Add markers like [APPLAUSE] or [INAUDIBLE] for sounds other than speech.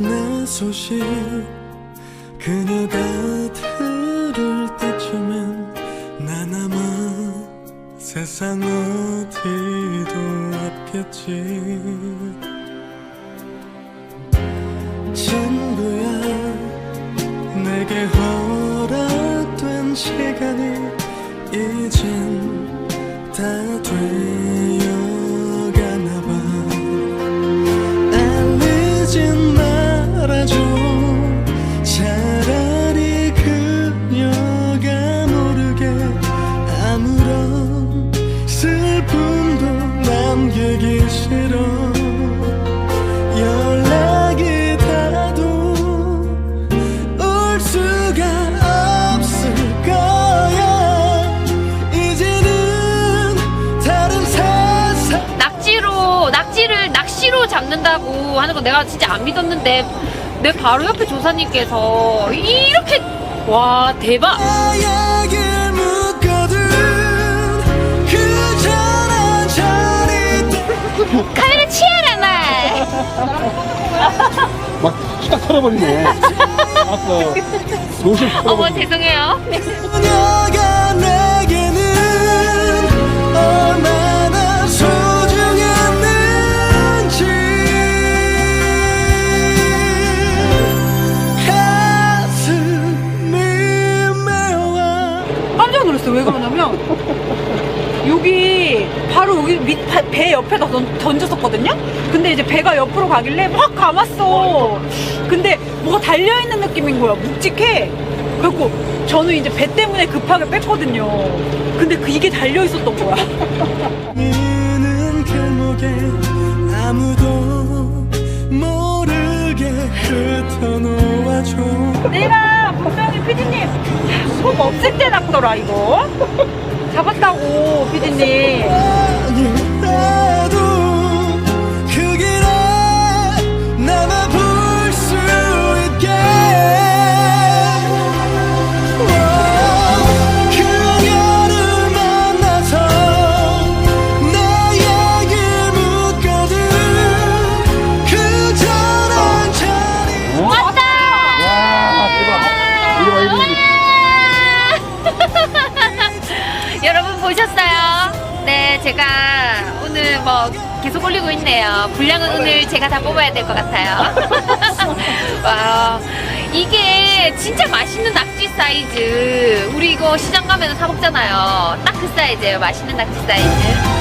내 소식 그녀가 들을 때쯤엔 난 아마 세상 어디도 없겠지 슬픔도 남기기 싫어. 연락이 닿아도 올 수가 없을 거야. 이제는 다른 세상. 낙지로 낙지를 낚시로 잡는다고 하는 거 내가 진짜 안 믿었는데 내 바로 옆에 조사님께서 이렇게 와 대박. 나에게 카메라 치아라 말. [LAUGHS] 막 딱 털어버리네. 아까 노실 어머 죄송해요. 그녀가 내게는 얼마나 소중했는지. 가슴이 메와. 깜짝 놀랐어요. 왜 그러냐면 여기 바로 여기 밑 배 옆에다 던, 던졌었거든요. 근데 이제 배가 옆으로 가길래 확 감았어. 근데 뭐가 달려 있는 느낌인 거야. 묵직해. 그래갖고 저는 이제 배 때문에 급하게 뺐거든요. 근데 그 이게 달려 있었던 거야. 이는 길목에 아무도 모르게 흩어놓아줘 내가 분명히 피디님 속 없을 때 낚더라 이거. 잡았다고 피디님. 여러분 보셨어요? 네, 제가 오늘 뭐 계속 올리고 있네요. 분량은 오늘 제가 다 뽑아야 될 것 같아요. [LAUGHS] 와, 이게 진짜 맛있는 낙지 사이즈. 우리 이거 시장 가면 사 먹잖아요. 딱 그 사이즈예요. 맛있는 낙지 사이즈.